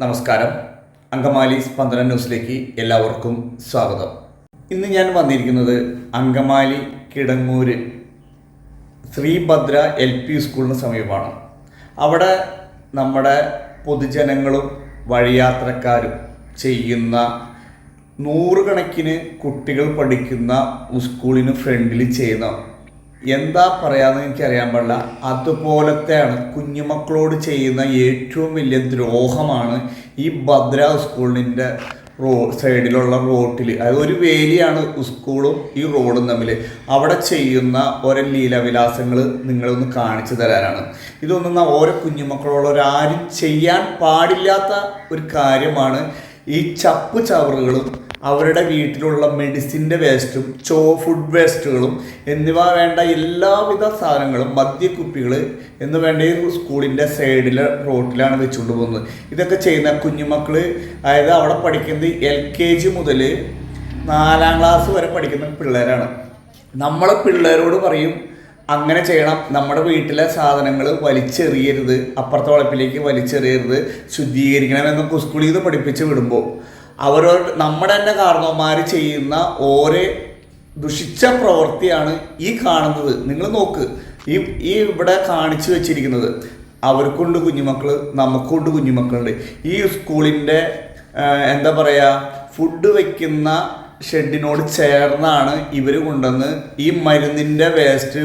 നമസ്കാരം. അങ്കമാലി സ്പന്ദന ന്യൂസിലേക്ക് എല്ലാവർക്കും സ്വാഗതം. ഇന്ന് ഞാൻ വന്നിരിക്കുന്നത് അങ്കമാലി കിടങ്ങൂര് ശ്രീഭദ്ര എൽ പി സ്കൂളിന് സമീപമാണ്. അവിടെ നമ്മുടെ പൊതുജനങ്ങളും വഴിയാത്രക്കാരും ചെയ്യുന്ന നൂറുകണക്കിന് കുട്ടികൾ പഠിക്കുന്ന സ്കൂളിന് ഫ്രണ്ടിൽ ചെയ്യുന്ന എന്താ പറയാന്ന് എനിക്കറിയാൻ പാടില്ല. അതുപോലത്തെയാണ് കുഞ്ഞുമക്കളോട് ചെയ്യുന്ന ഏറ്റവും വലിയ ദ്രോഹമാണ് ഈ ഭദ്ര സ്കൂളിന്റെ റോ സൈഡിലുള്ള റോട്ടിൽ അതായത് ഒരു വേലിയാണ് സ്കൂളും ഈ റോഡും തമ്മിൽ അവിടെ ചെയ്യുന്ന ഓരോ ലീലവിലാസങ്ങൾ നിങ്ങളൊന്ന് കാണിച്ചു തരാനാണ്. ഇതൊന്നും ഓരോ കുഞ്ഞുമക്കളോടൊരാരും ചെയ്യാൻ പാടില്ലാത്ത ഒരു കാര്യമാണ് ഈ ചപ്പ് ചവറുകളും അവരുടെ വീട്ടിലുള്ള മെഡിസിന്റെ വേസ്റ്റും ചോ ഫുഡ് വേസ്റ്റുകളും എന്നിവ വേണ്ട എല്ലാവിധ സാധനങ്ങളും മദ്യക്കുപ്പികൾ എന്ന് വേണ്ട ഈ സ്കൂളിന്റെ സൈഡിലെ റോട്ടിലാണ് വെച്ചുകൊണ്ട് പോകുന്നത്. ഇതൊക്കെ ചെയ്യുന്ന കുഞ്ഞുമക്കൾ അതായത് അവിടെ പഠിക്കുന്നത് എൽ കെ ജി മുതൽ നാലാം ക്ലാസ് വരെ പഠിക്കുന്ന പിള്ളേരാണ്. നമ്മളെ പിള്ളേരോട് പറയും അങ്ങനെ ചെയ്യണം. നമ്മുടെ വീട്ടിലെ സാധനങ്ങൾ വലിച്ചെറിയരുത്. അപ്പുറത്തെ വളപ്പിലേക്ക് വലിച്ചെറിയരുത്. ശുദ്ധീകരിക്കണം എന്നൊക്കെ സ്കൂളിൽ നിന്ന് പഠിപ്പിച്ച് വിടുമ്പോൾ അവരോട് നമ്മുടെ തന്നെ കാരണവന്മാർ ചെയ്യുന്ന ഓരോ ദുഷിച്ച പ്രവൃത്തിയാണ് ഈ കാണുന്നത്. നിങ്ങൾ നോക്ക് ഈ ഈ ഇവിടെ കാണിച്ചു വെച്ചിരിക്കുന്നത് അവർക്കുണ്ട് കുഞ്ഞുമക്കൾ നമുക്കുണ്ട് കുഞ്ഞുമക്കളുണ്ട്. ഈ സ്കൂളിന്റെ എന്താ പറയുക ഫുഡ് വയ്ക്കുന്ന ഷെഡിനോട് ചേർന്നാണ് ഇവർ കൊണ്ടുവന്ന് ഈ മരുന്നിന്റെ വേസ്റ്റ്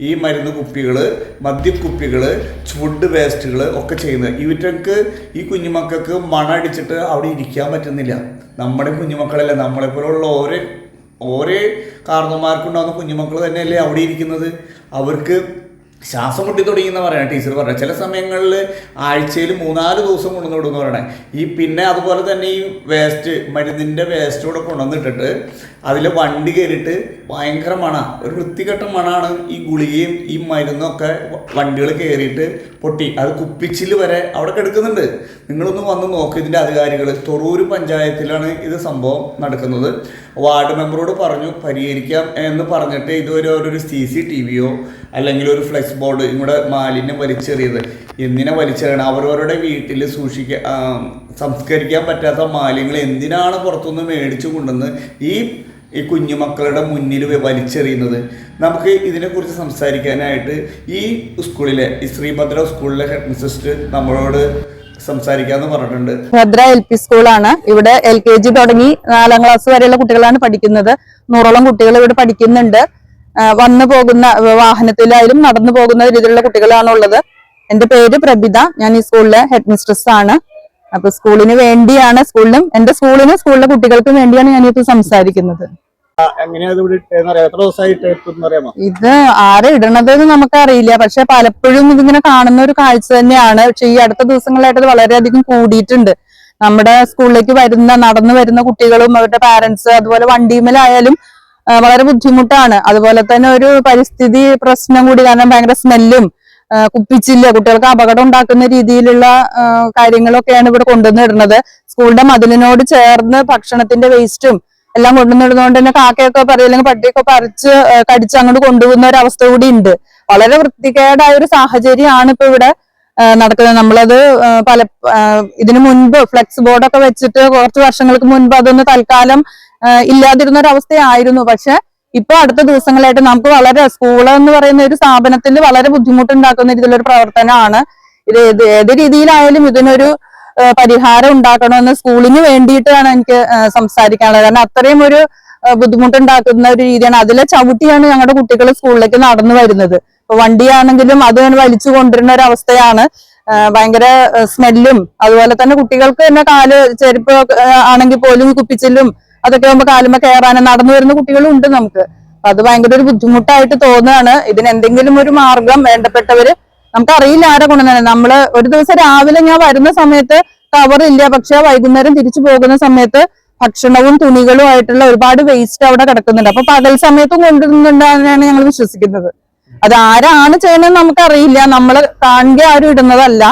ഈ മരുന്ന് കുപ്പികൾ മദ്യക്കുപ്പികൾ ഫുഡ് വേസ്റ്റുകൾ ഒക്കെ ചെയ്യുന്നത്. ഇവറ്റക്ക് ഈ കുഞ്ഞുമക്കൾക്ക് മണടിച്ചിട്ട് അവിടെ ഇരിക്കാൻ പറ്റുന്നില്ല. നമ്മുടെ കുഞ്ഞുമക്കളല്ല നമ്മളെപ്പോലുള്ള ഓരോ ഓരോ കാരണന്മാർക്കുണ്ടാകുന്ന കുഞ്ഞുമക്കൾ തന്നെയല്ലേ അവിടെ ഇരിക്കുന്നത്? അവർക്ക് ശ്വാസം മുട്ടി തുടങ്ങിയെന്ന് പറയണം. ടീച്ചർ പറഞ്ഞത് ചില സമയങ്ങളിൽ ആഴ്ചയിൽ മൂന്നാൽ ദിവസം കൊണ്ടുവന്ന് വിടുമെന്ന് പറയണേ. ഈ പിന്നെ അതുപോലെ തന്നെ ഈ വേസ്റ്റ് മരുന്നിന്റെ വേസ്റ്റ് കൂടെ കൊണ്ടുവന്നിട്ടിട്ട് അതിൽ വണ്ടി കയറിയിട്ട് ഭയങ്കര മണ. ഒരു വൃത്തികെട്ട മണാണ് ഈ ഗുളികയും ഈ മരുന്നൊക്കെ വണ്ടികൾ കയറിയിട്ട് പൊട്ടി. അത് കുപ്പിച്ചിൽ വരെ അവിടെ കിടക്കുന്നുണ്ട്. നിങ്ങളൊന്ന് വന്ന് നോക്ക് ഇതിന്റെ അധികാരികൾ തൊറൂർ പഞ്ചായത്തിലാണ് ഇത് സംഭവം നടക്കുന്നത്. വാർഡ് മെമ്പറോട് പറഞ്ഞു പരിഹരിക്കാം എന്ന് പറഞ്ഞിട്ട് ഇതുവരെ ഒരു സി സി ടി വിയോ അല്ലെങ്കിൽ ഒരു ഫ്ലെക്സ് ബോർഡ് ഇവിടെ മാലിന്യം വലിച്ചെറിയത്. എന്തിനെ വലിച്ചെറിയണം? അവരവരുടെ വീട്ടിൽ സൂക്ഷിക്കാൻ സംസ്കരിക്കാൻ പറ്റാത്ത മാലിന്യങ്ങൾ എന്തിനാണ് പുറത്തുനിന്ന് മേടിച്ചു കൊണ്ടുവന്ന് ഈ ഈ കുഞ്ഞുമക്കളുടെ മുന്നിൽ വലിച്ചെറിയുന്നത്? നമുക്ക് ഇതിനെക്കുറിച്ച് സംസാരിക്കാനായിട്ട് ഈ സ്കൂളിലെ ഈ ശ്രീഭദ്ര സ്കൂളിലെ ഹെഡ് മിസ്റ്റർ നമ്മളോട് സംസാരിക്കാമെന്ന് പറഞ്ഞിട്ടുണ്ട്. ഭദ്ര എൽ പി സ്കൂളാണ്. ഇവിടെ എൽ കെ ജി തുടങ്ങി നാലാം ക്ലാസ് വരെയുള്ള കുട്ടികളാണ് പഠിക്കുന്നത്. നൂറോളം കുട്ടികൾ ഇവിടെ പഠിക്കുന്നുണ്ട്. വന്നു പോകുന്ന വാഹനത്തിലായാലും നടന്നു പോകുന്ന രീതിയിലുള്ള കുട്ടികളാണ് ഉള്ളത് എന്റെ പേര് പ്രഭിത ഞാൻ ഈ സ്കൂളിലെ ഹെഡ് മിസ്ട്രസ് ആണ്. അപ്പൊ സ്കൂളിന് വേണ്ടിയാണ് സ്കൂളിനും എന്റെ സ്കൂളിനും സ്കൂളിലെ കുട്ടികൾക്കും വേണ്ടിയാണ് ഇത് സംസാരിക്കുന്നത്. ഇത് ആര് ഇടണത് എന്ന് നമുക്കറിയില്ല. പക്ഷെ പലപ്പോഴും ഇതിങ്ങനെ കാണുന്ന ഒരു കാഴ്ച തന്നെയാണ്. പക്ഷെ ഈ അടുത്ത ദിവസങ്ങളായിട്ട് വളരെയധികം കൂടിയിട്ടുണ്ട്. നമ്മുടെ സ്കൂളിലേക്ക് വരുന്ന നടന്നു വരുന്ന കുട്ടികളും അവരുടെ പാരന്റ്സ് അതുപോലെ വണ്ടിമേലായാലും വളരെ ബുദ്ധിമുട്ടാണ്. അതുപോലെ തന്നെ ഒരു പരിസ്ഥിതി പ്രശ്നം കൂടി കാരണം ഭയങ്കര സ്മെല്ലും കുപ്പിച്ചില്ല കുട്ടികൾക്ക് അപകടം ഉണ്ടാക്കുന്ന രീതിയിലുള്ള കാര്യങ്ങളൊക്കെയാണ് ഇവിടെ കൊണ്ടുവന്നിടുന്നത് സ്കൂളിന്റെ മതിലിനോട് ചേർന്ന് ഭക്ഷണത്തിന്റെ വേസ്റ്റും എല്ലാം കൊണ്ടുവന്നിടുന്നതുകൊണ്ട് തന്നെ കാക്കയൊക്കെ പറയും അല്ലെങ്കിൽ പട്ടിയൊക്കെ പറിച്ച് കടിച്ച് അങ്ങോട്ട് കൊണ്ടുപോകുന്ന ഒരു അവസ്ഥ കൂടി ഉണ്ട്. വളരെ വൃത്തികേടായ ഒരു സാഹചര്യമാണ് ഇപ്പൊ ഇവിടെ നടക്കുന്നത്. നമ്മളത് പല ഇതിനു മുൻപ് ഫ്ലെക്സ് ബോർഡൊക്കെ വെച്ചിട്ട് കുറച്ച് വർഷങ്ങൾക്ക് മുൻപ് അതൊന്ന് തൽക്കാലം ഇല്ലാതിരുന്ന ഒരു അവസ്ഥയായിരുന്നു. പക്ഷെ ഇപ്പൊ അടുത്ത ദിവസങ്ങളായിട്ട് നമുക്ക് വളരെ സ്കൂൾ എന്ന് പറയുന്ന ഒരു സ്ഥാപനത്തിൽ വളരെ ബുദ്ധിമുട്ടുണ്ടാക്കുന്ന രീതിയിലൊരു പ്രവർത്തനമാണ്. ഇത് ഏത് രീതിയിലായാലും ഇതിനൊരു പരിഹാരം ഉണ്ടാക്കണമെന്ന് സ്കൂളിന് വേണ്ടിയിട്ടാണ് എനിക്ക് സംസാരിക്കാനുള്ളത്. കാരണം അത്രയും ഒരു ബുദ്ധിമുട്ടുണ്ടാക്കുന്ന ഒരു രീതിയാണ്. അതിലെ ചവിട്ടിയാണ് ഞങ്ങളുടെ കുട്ടികൾ സ്കൂളിലേക്ക് നടന്നു വരുന്നത്. ഇപ്പൊ വണ്ടിയാണെങ്കിലും അത് വലിച്ചു കൊണ്ടിരുന്ന ഒരു അവസ്ഥയാണ്. ഭയങ്കര സ്മെല്ലും അതുപോലെ തന്നെ കുട്ടികൾക്ക് തന്നെ കാൽ ചെരുപ്പ് ആണെങ്കിൽ പോലും കുപ്പിച്ചിലും അതൊക്കെ ആകുമ്പോൾ കാലുമ്പോ കയറാനും നടന്നു വരുന്ന കുട്ടികളും ഉണ്ട് നമുക്ക്. അത് ഭയങ്കര ഒരു ബുദ്ധിമുട്ടായിട്ട് തോന്നുകയാണ്. ഇതിന് എന്തെങ്കിലും ഒരു മാർഗം വേണ്ടപ്പെട്ടവര് നമുക്കറിയില്ല ആരെ കൊണ്ടുവന്നെ നമ്മൾ ഒരു ദിവസം രാവിലെ ഞാൻ വരുന്ന സമയത്ത് ഇല്ല. പക്ഷെ വൈകുന്നേരം തിരിച്ചു പോകുന്ന സമയത്ത് ഭക്ഷണവും തുണികളും ആയിട്ടുള്ള ഒരുപാട് വേസ്റ്റ് അവിടെ കിടക്കുന്നുണ്ട്. അപ്പൊ പകൽ സമയത്തും കൊണ്ടുവരുന്നുണ്ടെന്നാണ് ഞങ്ങൾ വിശ്വസിക്കുന്നത്. അത് ആരാണ് ചെയ്യണമെന്ന് നമുക്കറിയില്ല. നമ്മൾ കാണുക ആരും ഇടുന്നതല്ല.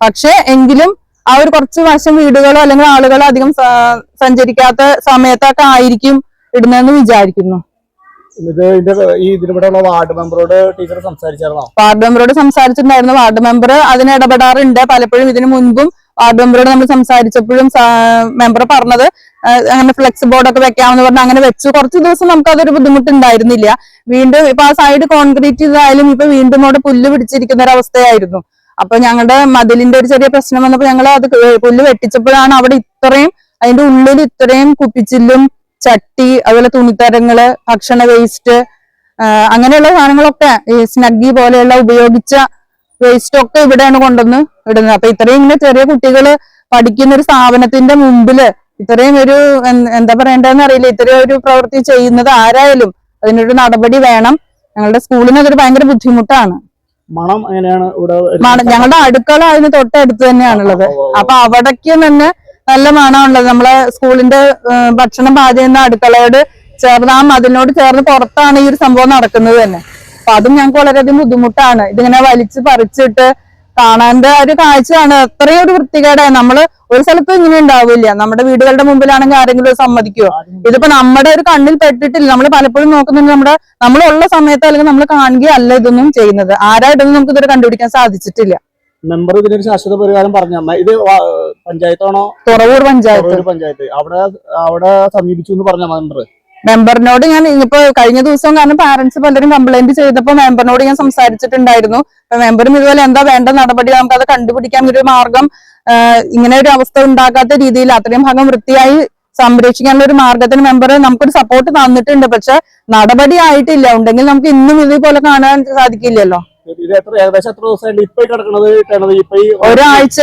പക്ഷെ എങ്കിലും ആ ഒരു കുറച്ച് വശം വീടുകളോ അല്ലെങ്കിൽ ആളുകളോ അധികം സഞ്ചരിക്കാത്ത സമയത്തൊക്കെ ആയിരിക്കും ഇടുന്നതെന്ന് വിചാരിക്കുന്നു. ഇത് ഇതിന്റെ ഈ ഇതിലൂടെയുള്ള വാർഡ് മെമ്പറോട് ടീച്ചർ സംസാരിച്ചായിരുന്നോ? വാർഡ് മെമ്പറോട് സംസാരിച്ചിട്ടുണ്ടായിരുന്നു. വാർഡ് മെമ്പർ അതിന് ഇടപെടാറുണ്ട്. പലപ്പോഴും ഇതിനു മുൻപും വാർഡ് മെമ്പറോട് നമ്മൾ സംസാരിച്ചപ്പോഴും മെമ്പർ പറഞ്ഞത് അങ്ങനെ ഫ്ലെക്സ് ബോർഡ് ഒക്കെ വെക്കാമെന്ന് പറഞ്ഞ് അങ്ങനെ വെച്ചു. കുറച്ച് ദിവസം നമുക്ക് അതൊരു ബുദ്ധിമുട്ടുണ്ടായിരുന്നില്ല. വീണ്ടും ഇപ്പൊ ആ സൈഡ് കോൺക്രീറ്റ് ചെയ്തായാലും ഇപ്പൊ വീണ്ടും അവിടെ പുല്ല് പിടിച്ചിരിക്കുന്ന ഒരു അവസ്ഥയായിരുന്നു. അപ്പൊ ഞങ്ങളുടെ മതിലിന്റെ ഒരു ചെറിയ പ്രശ്നം വന്നപ്പോ ഞങ്ങൾ അത് പുല്ല് വെട്ടിച്ചപ്പോഴാണ് അവിടെ ഇത്രയും അതിന്റെ ഉള്ളിൽ ഇത്രയും കുപ്പിച്ചില്ലും ചട്ടി അതുപോലെ തുണിത്തരങ്ങൾ ഭക്ഷണ വേസ്റ്റ് അങ്ങനെയുള്ള സാധനങ്ങളൊക്കെ ഈ സ്നഗ്ഗി പോലെയുള്ള ഉപയോഗിച്ച വേസ്റ്റ് ഒക്കെ ഇവിടെയാണ് കൊണ്ടുവന്ന് ഇടുന്നത്. അപ്പൊ ഇത്രയും ഇങ്ങനെ ചെറിയ കുട്ടികൾ പഠിക്കുന്ന ഒരു സ്ഥാപനത്തിന്റെ മുമ്പിൽ ഇത്രയും ഒരു എന്ത് പറയണ്ടെന്ന് അറിയില്ല. ഇത്രയും ഒരു പ്രവൃത്തി ചെയ്യുന്നത് ആരായാലും അതിനൊരു നടപടി വേണം. ഞങ്ങളുടെ സ്കൂളിന് അതൊരു ഭയങ്കര ബുദ്ധിമുട്ടാണ്. മണം എങ്ങനെയാണ് ഇവിടെ ഞങ്ങളുടെ അടുക്കള അതിന് തൊട്ടടുത്ത് തന്നെയാണുള്ളത്. അപ്പൊ അവിടേക്ക് തന്നെ നല്ല മണമുള്ളത് നമ്മളെ സ്കൂളിന്റെ ഭക്ഷണം പാചകം ചെയ്യുന്ന അടുക്കളയോട് ചേർന്ന് ആ മതിലിനോട് ചേർന്ന് പുറത്താണ് ഈ ഒരു സംഭവം നടക്കുന്നത് തന്നെ. അപ്പൊ അതും ഞങ്ങൾക്ക് വളരെയധികം ബുദ്ധിമുട്ടാണ്. ഇതിങ്ങനെ വലിച്ചു പറിച്ചിട്ട് കാണാന്റെ ഒരു കാഴ്ചയാണ് അത്രയും ഒരു വൃത്തികേടാണ് നമ്മൾ ഒരു സ്ഥലത്തും ഇങ്ങനെ ഉണ്ടാവില്ല. നമ്മുടെ വീടുകളുടെ മുമ്പിലാണെങ്കിൽ ആരെങ്കിലും സമ്മതിക്കുമോ ഇതിപ്പോ നമ്മുടെ ഒരു കണ്ണിൽ പെട്ടിട്ടില്ല. നമ്മൾ പലപ്പോഴും നോക്കുന്നുണ്ട് നമ്മുടെ നമ്മളുള്ള സമയത്ത് അല്ലെങ്കിൽ നമ്മൾ കാണുകയല്ല ഇതൊന്നും ചെയ്യുന്നത്. ആരായിട്ടൊന്നും നമുക്ക് ഇതുവരെ കണ്ടുപിടിക്കാൻ സാധിച്ചിട്ടില്ല. മെമ്പർ ഇതിനൊരു ശാശ്വത പരിഹാരം പറഞ്ഞു അമ്മ ഇത് പഞ്ചായത്താണോ? തുറവൂർ പഞ്ചായത്ത്. പഞ്ചായത്ത്. അവിടെ അവിടെ സമീപിച്ചു എന്ന് പറഞ്ഞ മെമ്പർ മെമ്പറിനോട് ഞാൻ ഇപ്പൊ കഴിഞ്ഞ ദിവസം കാരണം പാരന്റ്സ് പലരും കംപ്ലൈന്റ് ചെയ്തപ്പോ മെമ്പറിനോട് ഞാൻ സംസാരിച്ചിട്ടുണ്ടായിരുന്നു. മെമ്പറും ഇതുപോലെ എന്താ വേണ്ട നടപടി നമുക്ക് അത് കണ്ടുപിടിക്കാൻ ഒരു മാർഗം ഇങ്ങനെ ഒരു അവസ്ഥ ഉണ്ടാക്കാത്ത രീതിയിൽ അത്രയും ഭാഗം വൃത്തിയായി സംരക്ഷിക്കാനുള്ള ഒരു മാർഗത്തിന് മെമ്പർ നമുക്കൊരു സപ്പോർട്ട് തന്നിട്ടുണ്ട്. പക്ഷെ നടപടി ആയിട്ടില്ല. ഉണ്ടെങ്കിൽ നമുക്ക് ഇന്നും ഇതേപോലെ കാണാൻ സാധിക്കില്ലല്ലോ. ഇത് എത്ര ഏകദേശം എത്ര ദിവസമായിട്ട് ഇപ്പൊ കിടക്കണത് ഇപ്പൊ ഒരാഴ്ച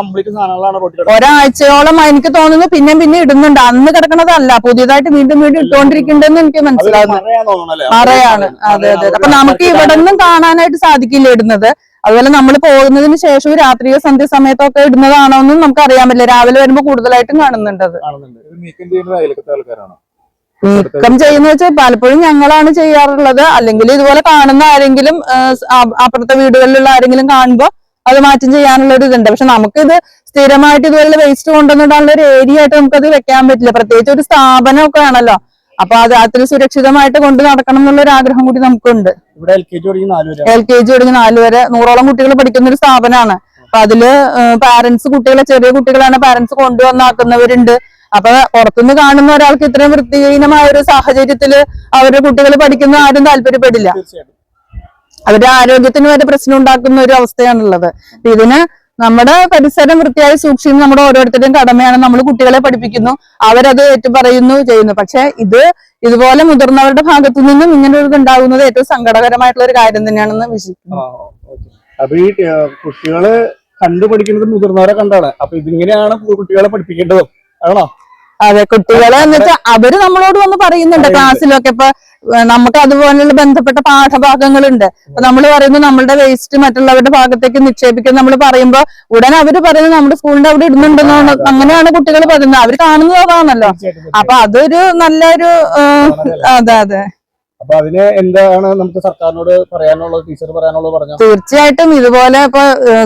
കംപ്ലീറ്റ് സാധനങ്ങളാണ് ഒരാഴ്ചയോളം എനിക്ക് തോന്നുന്നു പിന്നെ പിന്നെ ഇടുന്നുണ്ട്. അന്ന് കിടക്കണതല്ല പുതിയതായിട്ട് വീണ്ടും വീണ്ടും ഇട്ടുകൊണ്ടിരിക്കണ്ടെന്ന് എനിക്ക് മനസ്സിലാകുന്നു മറയാണ് അതെ അതെ അപ്പൊ നമുക്ക് ഇവിടെ നിന്നും കാണാനായിട്ട് സാധിക്കില്ല ഇടുന്നത്. അതുപോലെ നമ്മൾ പോകുന്നതിന് ശേഷവും രാത്രിയോ സന്ധ്യ സമയത്തൊക്കെ ഇടുന്നതാണോ എന്നും നമുക്ക് അറിയാൻ പറ്റില്ല. രാവിലെ വരുമ്പോൾ കൂടുതലായിട്ടും കാണുന്നുണ്ട് അത്. നീക്കം ചെയ്യുന്ന വെച്ചാൽ പലപ്പോഴും ഞങ്ങളാണ് ചെയ്യാറുള്ളത്. അല്ലെങ്കിൽ ഇതുപോലെ കാണുന്ന ആരെങ്കിലും അപ്പുറത്തെ വീടുകളിലുള്ള ആരെങ്കിലും കാണുമ്പോൾ അത് മാറ്റം ചെയ്യാനുള്ള ഒരു ഇതുണ്ട്. പക്ഷെ നമുക്കിത് സ്ഥിരമായിട്ട് ഇതുപോലെ വേസ്റ്റ് കൊണ്ടുവന്നിടാനുള്ള ഒരു ഏരിയ ആയിട്ട് നമുക്കത് വെക്കാൻ പറ്റില്ല. പ്രത്യേകിച്ച് ഒരു സ്ഥാപനമൊക്കെ ആണല്ലോ. അപ്പൊ അത് അതിൽ സുരക്ഷിതമായിട്ട് കൊണ്ട് നടക്കണം എന്നുള്ള ഒരു ആഗ്രഹം കൂടി നമുക്കുണ്ട്. ഇവിടെ എൽ കെ ജി തുടങ്ങി നാല് എൽ കെ ജി തുടങ്ങി നാല് വരെ നൂറോളം കുട്ടികൾ പഠിക്കുന്ന ഒരു സ്ഥാപനമാണ്. അപ്പൊ അതിൽ പാരന്റ്സ് കുട്ടികളെ ചെറിയ കുട്ടികളാണ് പാരന്റ്സ് കൊണ്ടുവന്നാക്കുന്നവരുണ്ട്. അപ്പൊ പുറത്തുനിന്ന് കാണുന്ന ഒരാൾക്ക് ഇത്രയും വൃത്തിഹീനമായ ഒരു സാഹചര്യത്തിൽ അവരുടെ കുട്ടികൾ പഠിക്കുന്ന ആരും താല്പര്യപ്പെടില്ല. അവരുടെ ആരോഗ്യത്തിന് വരെ പ്രശ്നം ഉണ്ടാക്കുന്ന ഒരു അവസ്ഥയാണുള്ളത്. ഇതിന് നമ്മുടെ പരിസരം വൃത്തിയായി സൂക്ഷിക്കുന്ന നമ്മുടെ ഓരോരുത്തരുടെയും കടമയാണ് നമ്മൾ കുട്ടികളെ പഠിപ്പിക്കുന്നു. അവരത് ഏറ്റുപറയുന്നു ചെയ്യുന്നു. പക്ഷെ ഇത് ഇതുപോലെ മുതിർന്നവരുടെ ഭാഗത്തു നിന്നും ഇങ്ങനെ ഒരു ഉണ്ടാകുന്നത് ഏറ്റവും സങ്കടകരമായിട്ടുള്ള ഒരു കാര്യം തന്നെയാണെന്ന് വിശ്വസിക്കുന്നു. അപ്പൊ ഈ കുട്ടികൾ കണ്ടുപഠിക്കുന്നത് മുതിർന്നവരെ കണ്ടാണ്. അപ്പൊ ഇതിങ്ങനെയാണ് കുട്ടികളെ പഠിപ്പിക്കേണ്ടതും? ആണോ? അതെ കുട്ടികളെ എന്നിട്ട് അവർ നമ്മളോട് വന്ന് പറയുന്നുണ്ട് ക്ലാസ്സിലൊക്കെ. ഇപ്പൊ നമുക്ക് അതുപോലുള്ള ബന്ധപ്പെട്ട പാഠഭാഗങ്ങളുണ്ട്. അപ്പൊ നമ്മൾ പറയുന്നത് നമ്മളുടെ വേസ്റ്റ് മറ്റുള്ളവരുടെ ഭാഗത്തേക്ക് നിക്ഷേപിക്കാൻ നമ്മൾ പറയുമ്പോ ഉടനെ അവർ പറയുന്നത് നമ്മുടെ സ്കൂളിന്റെ അവിടെ ഇടുന്നുണ്ടെന്നാണ്. അങ്ങനെയാണ് കുട്ടികൾ പറയുന്നത്. അവർ കാണുന്നത് അതാണല്ലോ. തീർച്ചയായിട്ടും അപ്പൊ അതൊരു നല്ലൊരു അതെ അതെ. അപ്പൊ അതിന് എന്താണ് നമുക്ക് സർക്കാരിനോട് പറയാനുള്ളത് ടീച്ചർ പറയാനുള്ളത് പറഞ്ഞു? തീർച്ചയായിട്ടും ഇതുപോലെ ഇപ്പൊ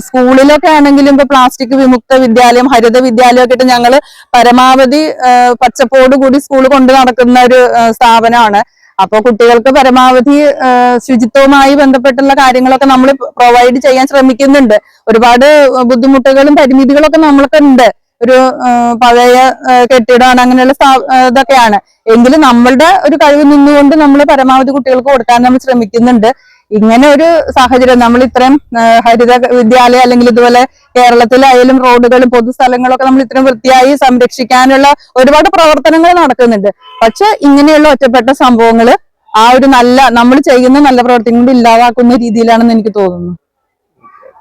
സ്കൂളിലൊക്കെ ആണെങ്കിലും ഇപ്പൊ പ്ലാസ്റ്റിക് വിമുക്ത വിദ്യാലയം ഹരിത വിദ്യാലയം ഒക്കെ ഞങ്ങൾ പരമാവധി പച്ചപ്പോട് കൂടി സ്കൂൾ കൊണ്ട് നടക്കുന്ന ഒരു സ്ഥാപനമാണ്. അപ്പൊ കുട്ടികൾക്ക് പരമാവധി ശുചിത്വവുമായി ബന്ധപ്പെട്ടുള്ള കാര്യങ്ങളൊക്കെ നമ്മൾ പ്രൊവൈഡ് ചെയ്യാൻ ശ്രമിക്കുന്നുണ്ട്. ഒരുപാട് ബുദ്ധിമുട്ടുകളും പരിമിതികളൊക്കെ നമ്മൾക്ക് ഉണ്ട് ഒരു പഴയ കെട്ടിടമാണ് അങ്ങനെയുള്ള ഇതൊക്കെയാണ്. എങ്കിലും നമ്മളുടെ ഒരു കഴിവ് നിന്നുകൊണ്ട് നമ്മൾ പരമാവധി കുട്ടികൾക്ക് കൊടുക്കാൻ നമ്മൾ ശ്രമിക്കുന്നുണ്ട്. ഇങ്ങനെ ഒരു സാഹചര്യം നമ്മൾ ഇത്രയും ഹരിത വിദ്യാലയം അല്ലെങ്കിൽ ഇതുപോലെ കേരളത്തിലായാലും റോഡുകളും പൊതുസ്ഥലങ്ങളൊക്കെ നമ്മൾ ഇത്രയും വൃത്തിയായി സംരക്ഷിക്കാനുള്ള ഒരുപാട് പ്രവർത്തനങ്ങൾ നടക്കുന്നുണ്ട്. പക്ഷെ ഇങ്ങനെയുള്ള ഒറ്റപ്പെട്ട സംഭവങ്ങൾ ആ ഒരു നല്ല നമ്മൾ ചെയ്യുന്ന നല്ല പ്രവർത്തികൾ ഇല്ലാതാക്കുന്ന രീതിയിലാണെന്ന് എനിക്ക് തോന്നുന്നു.